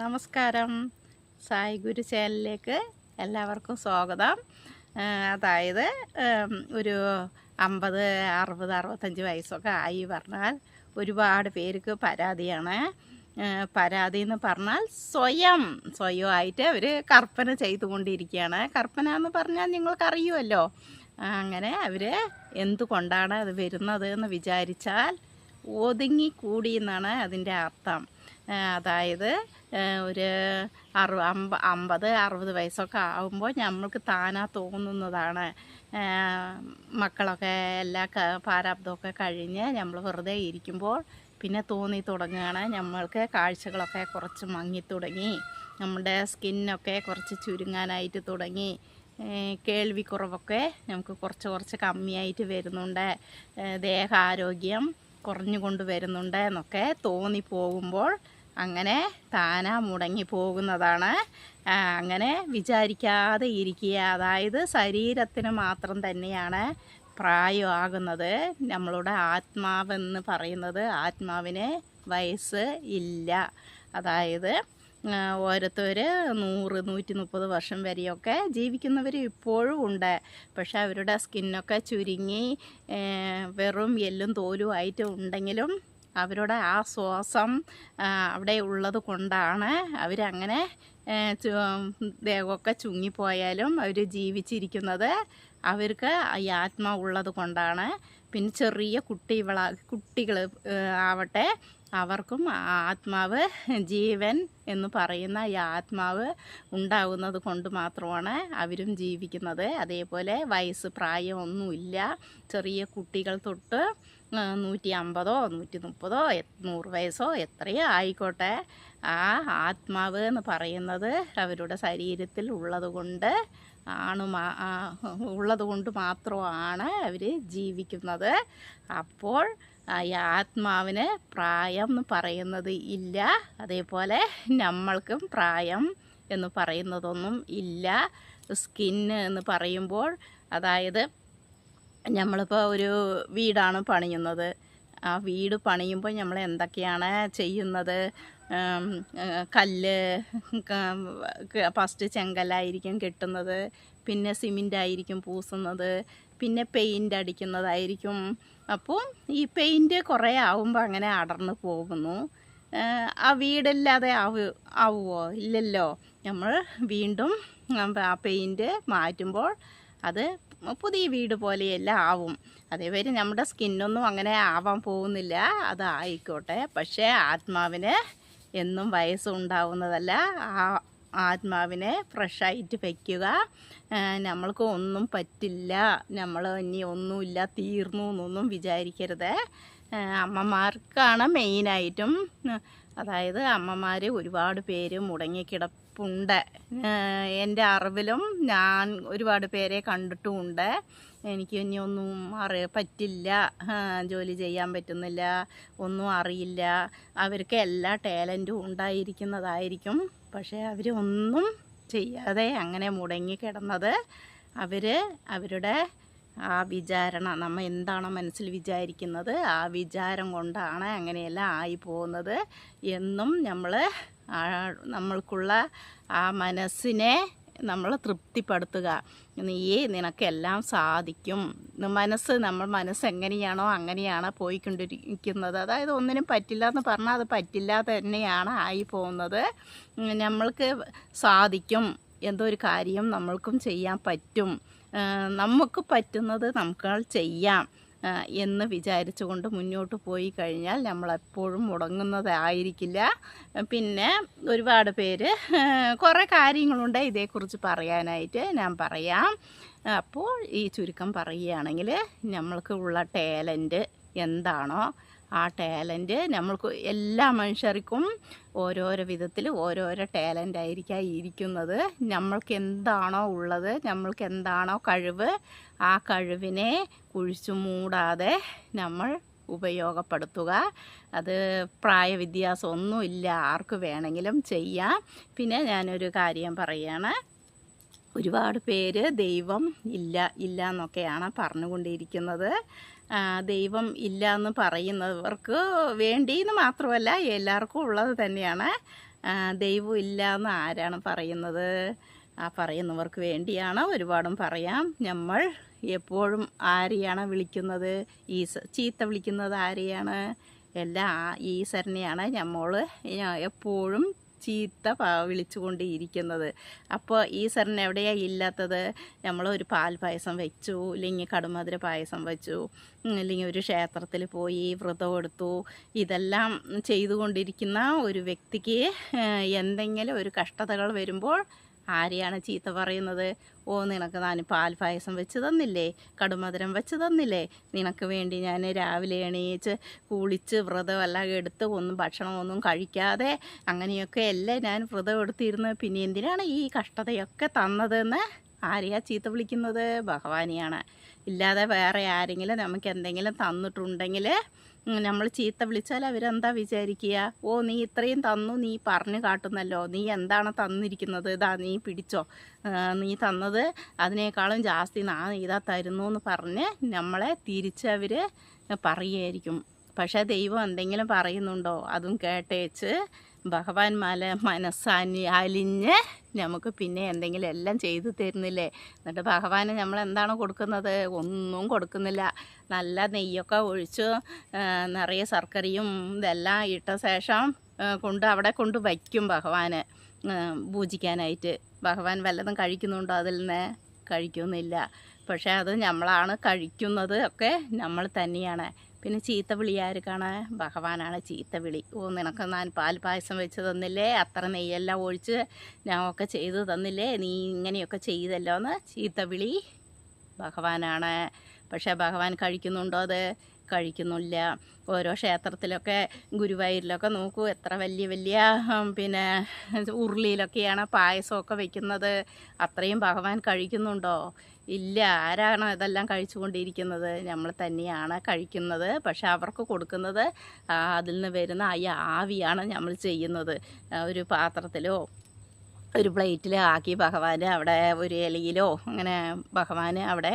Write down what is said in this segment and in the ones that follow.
നമസ്കാരം. സായി ഗുരു ചാനലിലേക്ക് എല്ലാവർക്കും സ്വാഗതം. അതായത് ഒരു അമ്പത് അറുപത് അറുപത്തഞ്ച് വയസ്സൊക്കെ ആയി പറഞ്ഞാൽ ഒരുപാട് പേർക്ക് പരാതിയാണ്. പരാതി എന്ന് പറഞ്ഞാൽ സ്വയം സ്വയമായിട്ട് അവർ കർപ്പന ചെയ്തുകൊണ്ടിരിക്കുകയാണ്. കർപ്പന എന്ന് പറഞ്ഞാൽ നിങ്ങൾക്കറിയുമല്ലോ. അങ്ങനെ അവർ എന്തുകൊണ്ടാണ് അത് വരുന്നത് എന്ന് വിചാരിച്ചാൽ ഒതുങ്ങിക്കൂടി എന്നാണ് അതിന്റെ അർത്ഥം. അതായത് ഒരു അറു അമ്പ അമ്പത് അറുപത് വയസ്സൊക്കെ ആകുമ്പോൾ നമ്മൾക്ക് താനാ തോന്നുന്നതാണ്. മക്കളൊക്കെ എല്ലാ ക- പ്രാരാബ്ദമൊക്കെ കഴിഞ്ഞ് നമ്മൾ വെറുതെ ഇരിക്കുമ്പോൾ പിന്നെ തോന്നി തുടങ്ങുകയാണ്. നമ്മൾക്ക് കാഴ്ചകളൊക്കെ കുറച്ച് മങ്ങി തുടങ്ങി. നമ്മുടെ സ്കിന്നൊക്കെ കുറച്ച് ചുരുങ്ങാനായിട്ട് തുടങ്ങി. കേൾവിക്കുറവൊക്കെ നമുക്ക് കുറച്ച് കുറച്ച് കമ്മിയായിട്ട് വരുന്നുണ്ട്. ദേഹാരോഗ്യം കുറഞ്ഞുകൊണ്ട് വരുന്നുണ്ട് എന്നൊക്കെ തോന്നിപ്പോകുമ്പോൾ അങ്ങനെ താന മുടങ്ങി പോകുന്നതാണ്. അങ്ങനെ വിചാരിക്കാതെ ഇരിക്കുക. അതായത് ശരീരത്തിന് മാത്രം തന്നെയാണ് പ്രായമാകുന്നത്. നമ്മളുടെ ആത്മാവെന്ന് പറയുന്നത് ആത്മാവിന് വയസ്സ് ഇല്ല. അതായത് ഓരോരുത്തർ നൂറ് നൂറ്റി മുപ്പത് വർഷം വരെയൊക്കെ ജീവിക്കുന്നവർ ഇപ്പോഴും ഉണ്ട്. പക്ഷേ അവരുടെ സ്കിന്നൊക്കെ ചുരുങ്ങി വെറും എല്ലും തോലും ആയിട്ട് ഉണ്ടെങ്കിലും അവരുടെ ആ ശ്വാസം അവിടെ ഉള്ളത് കൊണ്ടാണ് അവരങ്ങനെ ദേഹമൊക്കെ ചുങ്ങിപ്പോയാലും അവർ ജീവിച്ചിരിക്കുന്നത് അവർക്ക് ഈ ആത്മാ ഉള്ളത് കൊണ്ടാണ്. പിന്നെ ചെറിയ കുട്ടികള കുട്ടികൾ ആവട്ടെ അവർക്കും ആത്മാവ് ജീവൻ എന്ന് പറയുന്ന ഈ ആത്മാവ് ഉണ്ടാകുന്നത് കൊണ്ട് മാത്രമാണ് അവരും ജീവിക്കുന്നത്. അതേപോലെ വയസ്സ് പ്രായമൊന്നുമില്ല. ചെറിയ കുട്ടികൾ തൊട്ട് നൂറ്റി അമ്പതോ നൂറ്റി മുപ്പതോ നൂറ് വയസ്സോ എത്രയോ ആയിക്കോട്ടെ. ആ ആത്മാവ് എന്ന് പറയുന്നത് അവരുടെ ശരീരത്തിൽ ഉള്ളതുകൊണ്ട് ആണ് മാ- ആ, ഉള്ളത് കൊണ്ട് മാത്രമാണ് അവർ ജീവിക്കുന്നത്. അപ്പോൾ ഈ ആത്മാവിന് പ്രായം എന്ന് പറയുന്നത് ഇല്ല. അതേപോലെ നമ്മൾക്കും പ്രായം എന്ന് പറയുന്നതൊന്നും ഇല്ല. സ്കിന്ന് എന്ന് പറയുമ്പോൾ അതായത് നമ്മളിപ്പോൾ ഒരു വീടാണ് പണിയുന്നത്. ആ വീട് പണിയുമ്പോൾ നമ്മൾ എന്തൊക്കെയാണ് ചെയ്യുന്നത്? കല്ല് ഫസ്റ്റ് ചെങ്കല്ലായിരിക്കും കെട്ടുന്നത്. പിന്നെ സിമെന്റ് ആയിരിക്കും പൂസുന്നത്. പിന്നെ പെയിന്റ് അടിക്കുന്നതായിരിക്കും. അപ്പോൾ ഈ പെയിന്റ് കുറേ ആവുമ്പോൾ അങ്ങനെ അടർന്നു പോകുന്നു. ആ വീടില്ലാതെ ആവു ആവുമോ ഇല്ലല്ലോ. നമ്മൾ വീണ്ടും ആ പെയിന്റ് മാറ്റുമ്പോൾ അത് പുതിയ വീട് പോലെയല്ല ആവും. അതേപോലെ നമ്മുടെ സ്കിന്നൊന്നും അങ്ങനെ ആവാൻ പോകുന്നില്ല. അതായിക്കോട്ടെ പക്ഷേ ആത്മാവിന് എന്നും വയസ്സുണ്ടാവുന്നതല്ല. ആ ആത്മാവിനെ ഫ്രഷായിട്ട് വയ്ക്കുക നമ്മൾക്ക് ഒന്നും പറ്റില്ല. നമ്മൾ ഇനി ഒന്നുമില്ല തീർന്നു എന്നൊന്നും വിചാരിക്കരുത്. അമ്മമാർക്കാണ് മെയിനായിട്ടും അതായത് അമ്മമാർ ഒരുപാട് പേര് മുടങ്ങിക്കിടപ്പുണ്ട് ആ, എന്റെ അറിവിലും ഞാൻ ഒരുപാട് പേരെ കണ്ടിട്ടുമുണ്ട്. എനിക്ക് ഇനി ഒന്നും അറിയ പറ്റില്ല. ജോലി ചെയ്യാൻ പറ്റുന്നില്ല. ഒന്നും അറിയില്ല. അവർക്ക് എല്ലാ ടാലന്റും ഉണ്ടായിരിക്കുന്നതായിരിക്കും. പക്ഷേ അവരൊന്നും ചെയ്യാതെ അങ്ങനെ മുടങ്ങി കിടന്നത് അവർ അവരുടെ ആ വിചാരണ നമ്മൾ എന്താണോ മനസ്സിൽ വിചാരിക്കുന്നത് ആ വിചാരം കൊണ്ടാണ് അങ്ങനെയെല്ലാം ആയി പോകുന്നത് എന്നും നമ്മൾ നമ്മൾക്കുള്ള ആ മനസ്സിനെ നമ്മൾ തൃപ്തിപ്പെടുത്തുക. നീ നിനക്കെല്ലാം സാധിക്കും. മനസ്സ് നമ്മൾ മനസ്സ് എങ്ങനെയാണോ അങ്ങനെയാണ് പോയിക്കൊണ്ടിരിക്കുന്നത്. അതായത് ഒന്നിനും പറ്റില്ല എന്ന് പറഞ്ഞാൽ അത് പറ്റില്ല തന്നെയാണ് ആയി പോകുന്നത്. നമ്മൾക്ക് സാധിക്കും. എന്തോ ഒരു കാര്യം നമ്മൾക്കും ചെയ്യാൻ പറ്റും. നമുക്ക് പറ്റുന്നത് നമുക്ക് ചെയ്യാം. എന്ന് വിചാരിച്ചുകൊണ്ട് മുന്നോട്ട് പോയി കഴിഞ്ഞാൽ നമ്മളെപ്പോഴും മുടങ്ങുന്നതായിരിക്കില്ല. പിന്നെ ഒരുപാട് പേര് കുറേ കാര്യങ്ങളുണ്ട് ഇതേക്കുറിച്ച് പറയാനായിട്ട് ഞാൻ പറയാം. അപ്പോൾ ഈ ചുരുക്കം പറയുകയാണെങ്കിൽ നമ്മൾക്ക് ഉള്ള ടാലന്റ് എന്താണോ ആ ടാലന്റ് നമ്മൾക്ക് എല്ലാ മനുഷ്യർക്കും ഓരോരോ വിധത്തിൽ ഓരോരോ ടാലന്റ് ആയിരിക്കാം ഇരിക്കുന്നത്. നമ്മൾക്ക് എന്താണോ ഉള്ളത് നമ്മൾക്ക് എന്താണോ കഴിവ് ആ കഴിവിനെ കുഴിച്ചു മൂടാതെ നമ്മൾ ഉപയോഗപ്പെടുത്തുക. അത് പ്രായവ്യത്യാസം ഒന്നുമില്ല ആർക്ക് വേണമെങ്കിലും ചെയ്യാം. പിന്നെ ഞാനൊരു കാര്യം പറയുകയാണ് ഒരുപാട് പേര് ദൈവം ഇല്ല ഇല്ല എന്നൊക്കെയാണ് പറഞ്ഞുകൊണ്ടിരിക്കുന്നത്. ദൈവം ഇല്ല എന്ന് പറയുന്നവർക്ക് വേണ്ടിയെന്ന് മാത്രമല്ല എല്ലാവർക്കും ഉള്ളത് തന്നെയാണ്. ദൈവം ഇല്ല എന്ന് ആരാണ് പറയുന്നത്? ആ പറയുന്നവർക്ക് വേണ്ടിയാണ് ഒരുപാടും പറയാം. നമ്മൾ എപ്പോഴും ആരെയാണ് വിളിക്കുന്നത്? ഈസ ചീത്ത വിളിക്കുന്നത് ആരെയാണ്? എല്ലാ ഈശ്വരനെയാണ് നമ്മൾ എപ്പോഴും ചീത്ത വിളിച്ചുകൊണ്ട് ഇരിക്കുന്നത് അപ്പോൾ ഈശ്വരൻ എവിടെയാണ് ഇല്ലാത്തത്? നമ്മളൊരു പാൽ പായസം വെച്ചു ഇല്ലെങ്കിൽ കടുമധുര പായസം വെച്ചു അല്ലെങ്കിൽ ഒരു ക്ഷേത്രത്തിൽ പോയി വ്രതം എടുത്തു. ഇതെല്ലാം ചെയ്തുകൊണ്ടിരിക്കുന്ന ഒരു വ്യക്തിക്ക് എന്തെങ്കിലും ഒരു കഷ്ടതകൾ വരുമ്പോൾ ആരെയാണ് ചീത്ത പറയുന്നത്? ഓ നിനക്ക് ഞാൻ പാൽ പായസം വെച്ച് തന്നില്ലേ? കടുമധുരം വെച്ച് തന്നില്ലേ? നിനക്ക് വേണ്ടി ഞാൻ രാവിലെ എണീച്ച് കുളിച്ച് വ്രതം എല്ലാം എടുത്ത് ഒന്നും ഭക്ഷണമൊന്നും കഴിക്കാതെ അങ്ങനെയൊക്കെ എല്ലാം ഞാൻ വ്രതം എടുത്തിരുന്നു? പിന്നെ എന്തിനാണ് ഈ കഷ്ടതയൊക്കെ തന്നതെന്ന് ആരെയാ ചീത്ത വിളിക്കുന്നത്? ഭഗവാനെയാണ്. ഇല്ലാതെ വേറെ ആരെങ്കിലും നമുക്ക് എന്തെങ്കിലും തന്നിട്ടുണ്ടെങ്കിൽ നമ്മൾ ചീത്ത വിളിച്ചാൽ അവരെന്താ വിചാരിക്കുക ഓ നീ ഇത്രയും തന്നു നീ പറഞ്ഞു കാട്ടുന്നല്ലോ. നീ എന്താണ് തന്നിരിക്കുന്നത്? ഇതാ നീ പിടിച്ചോ. നീ തന്നത് അതിനേക്കാളും ജാസ്തി നാ ഇതാ തരുന്നു എന്ന് പറഞ്ഞ് നമ്മളെ തിരിച്ചവർ പറയുമായിരിക്കും പക്ഷേ ദൈവം എന്തെങ്കിലും പറയുന്നുണ്ടോ? അതും കേട്ടേച്ച് ഭഗവാൻ മല മനസ്സാനി അലിഞ്ഞ് നമുക്ക് പിന്നെ എന്തെങ്കിലും എല്ലാം ചെയ്തു തരുന്നില്ലേ? എന്നിട്ട് ഭഗവാന് നമ്മൾ എന്താണ് കൊടുക്കുന്നത്? ഒന്നും കൊടുക്കുന്നില്ല. നല്ല നെയ്യൊക്കെ ഒഴിച്ച് നിറയെ ശർക്കരയും ഇതെല്ലാം ഇട്ട ശേഷം കൊണ്ട് അവിടെ കൊണ്ട് വയ്ക്കും ഭഗവാന് പൂജിക്കാനായിട്ട്. ഭഗവാൻ വല്ലതും കഴിക്കുന്നുണ്ടോ അതിൽ നിന്ന്? കഴിക്കുന്നില്ല. പക്ഷേ അത് നമ്മളാണ് കഴിക്കുന്നത് ഒക്കെ നമ്മൾ തന്നെയാണ്. പിന്നെ ചീത്ത വിളി ഭഗവാനാണ് ചീത്ത വിളി. ഓ നിനക്ക് ഞാൻ പാൽ പായസം വെച്ച് തന്നില്ലേ? അത്ര നെയ്യെല്ലാം ഒഴിച്ച് ഞാൻ ഒക്കെ ചെയ്തു തന്നില്ലേ? നീ ഇങ്ങനെയൊക്കെ ചെയ്തല്ലോ എന്ന് ചീത്ത വിളി. ഭഗവാനാണ്. പക്ഷേ ഭഗവാൻ കഴിക്കുന്നുണ്ടോ അത്? കഴിക്കുന്നില്ല. ഓരോ ക്ഷേത്രത്തിലൊക്കെ ഗുരുവായൂരിലൊക്കെ നോക്കൂ എത്ര വലിയ വലിയ പിന്നെ ഉരുളിയിലൊക്കെയാണ് പായസമൊക്കെ വെക്കുന്നത്. അത്രയും ഭഗവാൻ കഴിക്കുന്നുണ്ടോ? ഇല്ല ആരാണ് ഇതെല്ലാം കഴിച്ചുകൊണ്ടിരിക്കുന്നത്? നമ്മൾ തന്നെയാണ് കഴിക്കുന്നത്. പക്ഷെ അവർക്ക് കൊടുക്കുന്നത് ആ, അതിൽ നിന്ന് വരുന്ന ഈ ആവിയാണ് നമ്മൾ ചെയ്യുന്നത്. ഒരു പാത്രത്തിലോ ഒരു പ്ലേറ്റിൽ ആക്കി ഭഗവാന് അവിടെ ഒരു ഇലയിലോ അങ്ങനെ ഭഗവാന് അവിടെ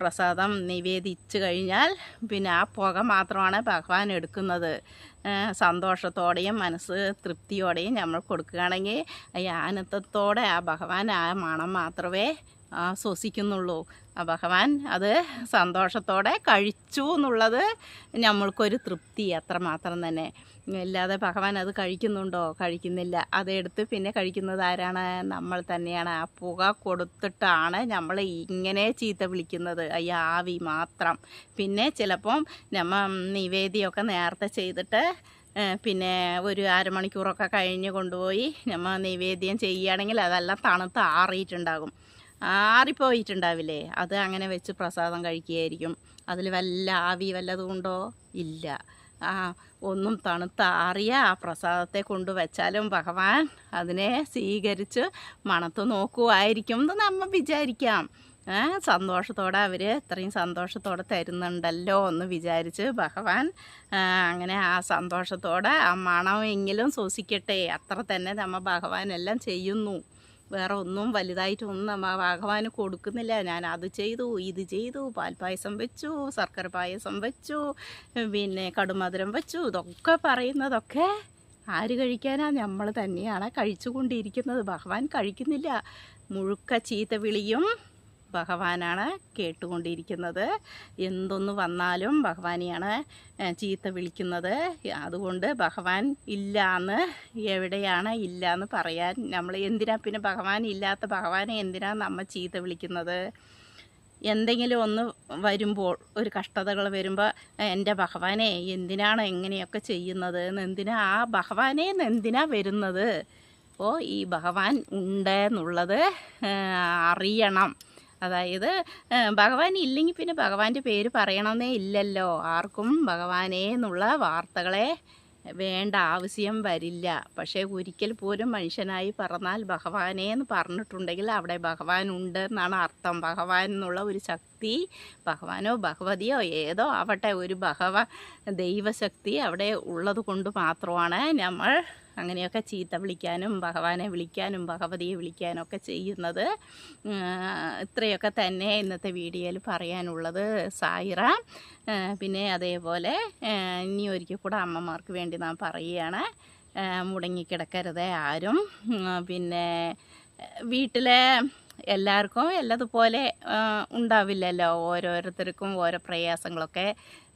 പ്രസാദം നിവേദിച്ചു കഴിഞ്ഞാൽ പിന്നെ ആ പുക മാത്രമാണ് ഭഗവാൻ എടുക്കുന്നത്. സന്തോഷത്തോടെയും മനസ്സ് തൃപ്തിയോടെയും നമ്മൾ കൊടുക്കുകയാണെങ്കിൽ ഈ ആനന്ദത്തോടെ ആ ഭഗവാൻ ആ മണം മാത്രമേ ആ, ശ്വസിക്കുന്നുള്ളൂ ആ ഭഗവാൻ അത് സന്തോഷത്തോടെ കഴിച്ചു എന്നുള്ളത് നമ്മൾക്കൊരു തൃപ്തി അത്രമാത്രം തന്നെ. ഇല്ലാതെ ഭഗവാൻ അത് കഴിക്കുന്നുണ്ടോ? കഴിക്കുന്നില്ല. അതെടുത്ത് പിന്നെ കഴിക്കുന്നത് ആരാണ്? നമ്മൾ തന്നെയാണ്. ആ പുക കൊടുത്തിട്ടാണ് നമ്മൾ ഇങ്ങനെ ചീത്ത വിളിക്കുന്നത്. ഈ ആവി മാത്രം. പിന്നെ ചിലപ്പം നമ്മ നിവേദിയൊക്കെ നേരത്തെ ചെയ്തിട്ട് പിന്നെ ഒരു അരമണിക്കൂറൊക്കെ കഴിഞ്ഞ് കൊണ്ടുപോയി നമ്മ നിവേദ്യം ചെയ്യുകയാണെങ്കിൽ അതെല്ലാം തണുത്ത് ആറിയിട്ടുണ്ടാകും ആറിപ്പോയിട്ടുണ്ടാവില്ലേ? അത് അങ്ങനെ വെച്ച് പ്രസാദം കഴിക്കുകയായിരിക്കും. അതിൽ വല്ല ആവി വല്ലതും ഉണ്ടോ? ഇല്ല. ആ ഒന്നും തണുത്ത ആറിയ ആ പ്രസാദത്തെ കൊണ്ടുവച്ചാലും ഭഗവാൻ അതിനെ സ്വീകരിച്ച് മണത്ത് നോക്കുമായിരിക്കും എന്ന് നമ്മൾ വിചാരിക്കാം. സന്തോഷത്തോടെ അവർ ഇത്രയും സന്തോഷത്തോടെ തരുന്നുണ്ടല്ലോ എന്ന് വിചാരിച്ച് ഭഗവാൻ അങ്ങനെ ആ സന്തോഷത്തോടെ ആ മണമെങ്കിലും സൂക്ഷിക്കട്ടെ അത്ര തന്നെ നമ്മൾ ഭഗവാൻ എല്ലാം ചെയ്യുന്നു. വേറെ ഒന്നും വലുതായിട്ടൊന്നും നമ്മ ഭഗവാന് കൊടുക്കുന്നില്ല. ഞാൻ അത് ചെയ്തു ഇത് ചെയ്തു പാൽപ്പായസം വെച്ചു ശർക്കര പായസം വെച്ചു പിന്നെ കടുമധുരം വെച്ചു. ഇതൊക്കെ പറയുന്നതൊക്കെ ആര് കഴിക്കാനാ? നമ്മൾ തന്നെയാണ് കഴിച്ചുകൊണ്ടിരിക്കുന്നത്. ഭഗവാൻ കഴിക്കുന്നില്ല. മുഴുക്ക ചീത്ത വിളിയും ഭഗവാനാണ് കേട്ടുകൊണ്ടിരിക്കുന്നത്. എന്തൊന്ന് വന്നാലും ഭഗവാനെയാണ് ചീത്ത വിളിക്കുന്നത്. അതുകൊണ്ട് ഭഗവാൻ ഇല്ല എന്ന് എവിടെയാണ് ഇല്ല എന്ന് പറയാൻ നമ്മൾ എന്തിനാ? പിന്നെ ഭഗവാൻ ഇല്ലാത്ത ഭഗവാനെ എന്തിനാ നമ്മൾ ചീത്ത വിളിക്കുന്നത്? എന്തെങ്കിലും ഒന്ന് വരുമ്പോൾ ഒരു കഷ്ടതകൾ വരുമ്പോൾ എന്റെ ഭഗവാനെ എന്തിനാണ് എങ്ങനെയൊക്കെ ചെയ്യുന്നത്? എന്തിനാ ആ ഭഗവാനെ എന്തിനാ വരുന്നത്? അപ്പോൾ ഈ ഭഗവാൻ ഉണ്ട് എന്നുള്ളത് അറിയണം. അതായത് ഭഗവാൻ ഇല്ലെങ്കിൽ പിന്നെ ഭഗവാന്റെ പേര് പറയണമെന്നേ ഇല്ലല്ലോ. ആർക്കും ഭഗവാനേ എന്നുള്ള വാർത്തകളെ വേണ്ട ആവശ്യം വരില്ല. പക്ഷേ ഒരിക്കൽ പോലും മനുഷ്യനായി പറഞ്ഞാൽ ഭഗവാനെ എന്ന് പറഞ്ഞിട്ടുണ്ടെങ്കിൽ അവിടെ ഭഗവാൻ ഉണ്ട് എന്നാണ് അർത്ഥം. ഭഗവാൻ എന്നുള്ള ഒരു ശക്തി ഭഗവാനോ ഭഗവതിയോ ഏതോ ആവട്ടെ ഒരു ഭഗവ ദൈവശക്തി അവിടെ ഉള്ളത് കൊണ്ട് മാത്രമാണ് നമ്മൾ അങ്ങനെയൊക്കെ ചീത്ത വിളിക്കാനും ഭഗവാനെ വിളിക്കാനും ഭഗവതിയെ വിളിക്കാനും ഒക്കെ ചെയ്യുന്നത്. ഇത്രയൊക്കെ തന്നെ ഇന്നത്തെ വീഡിയോയിൽ പറയാനുള്ളത് സായിറ. പിന്നെ അതേപോലെ ഇനി ഒരിക്കൽ കൂടെ അമ്മമാർക്ക് വേണ്ടി നാം പറയുകയാണ്. മുടങ്ങിക്കിടക്കരുത് ആരും. പിന്നെ വീട്ടിലെ എല്ലാവർക്കും എല്ലാതുപോലെ ഉണ്ടാവില്ലല്ലോ ഓരോരുത്തർക്കും ഓരോ പ്രയാസങ്ങളൊക്കെ.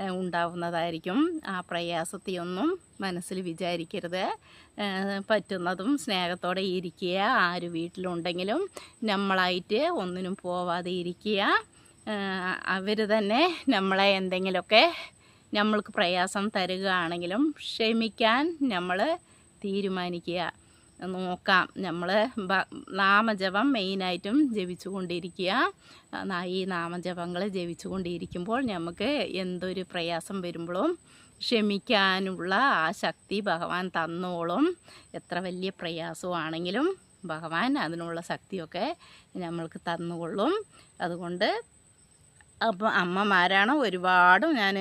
ഉണ്ടാവുന്നതായിരിക്കും. ആ പ്രയാസത്തെയൊന്നും മനസ്സിൽ വിചാരിക്കരുത്. പറ്റുന്നതും സ്നേഹത്തോടെ ഇരിക്കുക. ആര് വീട്ടിലുണ്ടെങ്കിലും നമ്മളായിട്ട് ഒന്നിനും പോവാതെ ഇരിക്കുക. അവർ തന്നെ നമ്മളെ എന്തെങ്കിലുമൊക്കെ നമ്മൾക്ക് പ്രയാസം തരികയാണെങ്കിലും ക്ഷമിക്കാൻ നമ്മൾ തീരുമാനിക്കുക. നോക്കാം. നമ്മൾ നാമജപം മെയിനായിട്ടും ജപിച്ചു കൊണ്ടിരിക്കുക ഈ നാമജപങ്ങൾ ജപിച്ചു കൊണ്ടിരിക്കുമ്പോൾ നമുക്ക് എന്തൊരു പ്രയാസം വരുമ്പോഴും ക്ഷമിക്കാനുള്ള ആ ശക്തി ഭഗവാൻ തന്നോളും. എത്ര വലിയ പ്രയാസമാണെങ്കിലും ഭഗവാൻ അതിനുള്ള ശക്തിയൊക്കെ നമ്മൾക്ക് തന്നുകൊള്ളും. അതുകൊണ്ട് അപ്പം അമ്മമാരാണ് ഒരുപാട് ഞാൻ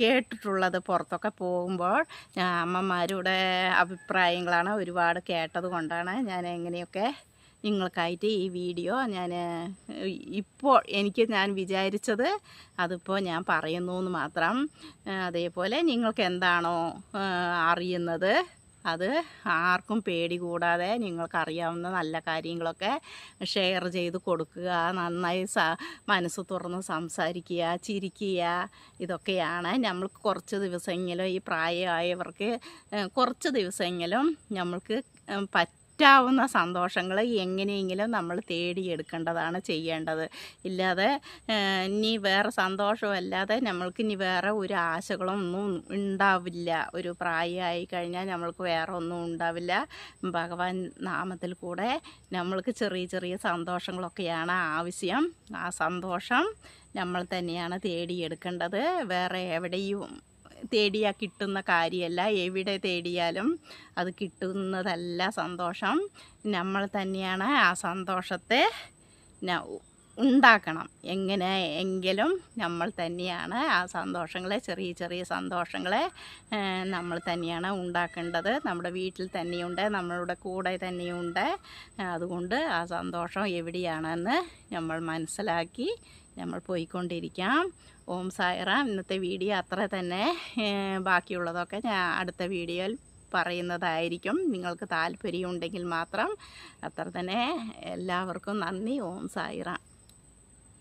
കേട്ടിട്ടുള്ളത്. പുറത്തൊക്കെ പോകുമ്പോൾ ഞാൻ അമ്മമാരുടെ അഭിപ്രായങ്ങളാണ് ഒരുപാട് കേട്ടത് കൊണ്ടാണ് ഞാൻ എങ്ങനെയൊക്കെ നിങ്ങൾക്കായിട്ട് ഈ വീഡിയോ ഞാൻ ഇപ്പോൾ എനിക്ക് ഞാൻ വിചാരിച്ചത് അതിപ്പോൾ ഞാൻ പറയുന്നു എന്ന് മാത്രം. അതേപോലെ നിങ്ങൾക്ക് എന്താണോ അറിയുന്നത് അത് ആർക്കും പേടി കൂടാതെ നിങ്ങൾക്കറിയാവുന്ന നല്ല കാര്യങ്ങളൊക്കെ ഷെയർ ചെയ്ത് കൊടുക്കുക നന്നായി മനസ്സ് തുറന്ന് സംസാരിക്കുക ചിരിക്കുക ഇതൊക്കെയാണ്. നമ്മൾക്ക് കുറച്ച് ദിവസമെങ്കിലും ഈ പ്രായമായവർക്ക് കുറച്ച് ദിവസമെങ്കിലും നമ്മൾക്ക് ഏഹ്, പറ്റാവുന്ന സന്തോഷങ്ങൾ എങ്ങനെയെങ്കിലും നമ്മൾ തേടിയെടുക്കേണ്ടതാണ് ചെയ്യേണ്ടത്. ഇല്ലാതെ ഇനി വേറെ സന്തോഷമല്ലാതെ നമ്മൾക്ക് ഇനി വേറെ ഒരു ആശകളൊന്നും ഉണ്ടാവില്ല. ഒരു പ്രായമായി കഴിഞ്ഞാൽ നമ്മൾക്ക് വേറെ ഒന്നും ഉണ്ടാവില്ല. ഭഗവാൻ നാമത്തിൽ കൂടെ നമ്മൾക്ക് ചെറിയ ചെറിയ സന്തോഷങ്ങളൊക്കെയാണ് ആവശ്യം. ആ സന്തോഷം നമ്മൾ തന്നെയാണ് തേടിയെടുക്കേണ്ടത്. വേറെ എവിടെയും തേടിയാൽ കിട്ടുന്ന കാര്യമല്ല. എവിടെ തേടിയാലും അത് കിട്ടുന്നതല്ല സന്തോഷം. നമ്മൾ തന്നെയാണ് ആ സന്തോഷത്തെ ഉണ്ടാക്കണം. എങ്ങനെ എങ്കിലും നമ്മൾ തന്നെയാണ് ആ സന്തോഷങ്ങളെ ചെറിയ ചെറിയ സന്തോഷങ്ങളെ നമ്മൾ തന്നെയാണ് ഉണ്ടാക്കേണ്ടത്. നമ്മുടെ വീട്ടിൽ തന്നെയുണ്ട് നമ്മളുടെ കൂടെ തന്നെയുണ്ട്. അതുകൊണ്ട് ആ സന്തോഷം എവിടെയാണെന്ന് നമ്മൾ മനസ്സിലാക്കി നമ്മൾ പോയിക്കൊണ്ടിരിക്കാം. ഓം സായറാം. ഇന്നത്തെ വീഡിയോ അത്ര തന്നെ. ബാക്കിയുള്ളതൊക്കെ ഞാൻ അടുത്ത വീഡിയോയിൽ പറയുന്നതായിരിക്കും. നിങ്ങൾക്ക് താല്പര്യമുണ്ടെങ്കിൽ മാത്രം. അത്ര തന്നെ. എല്ലാവർക്കും നന്ദി. ഓം സായിറാം.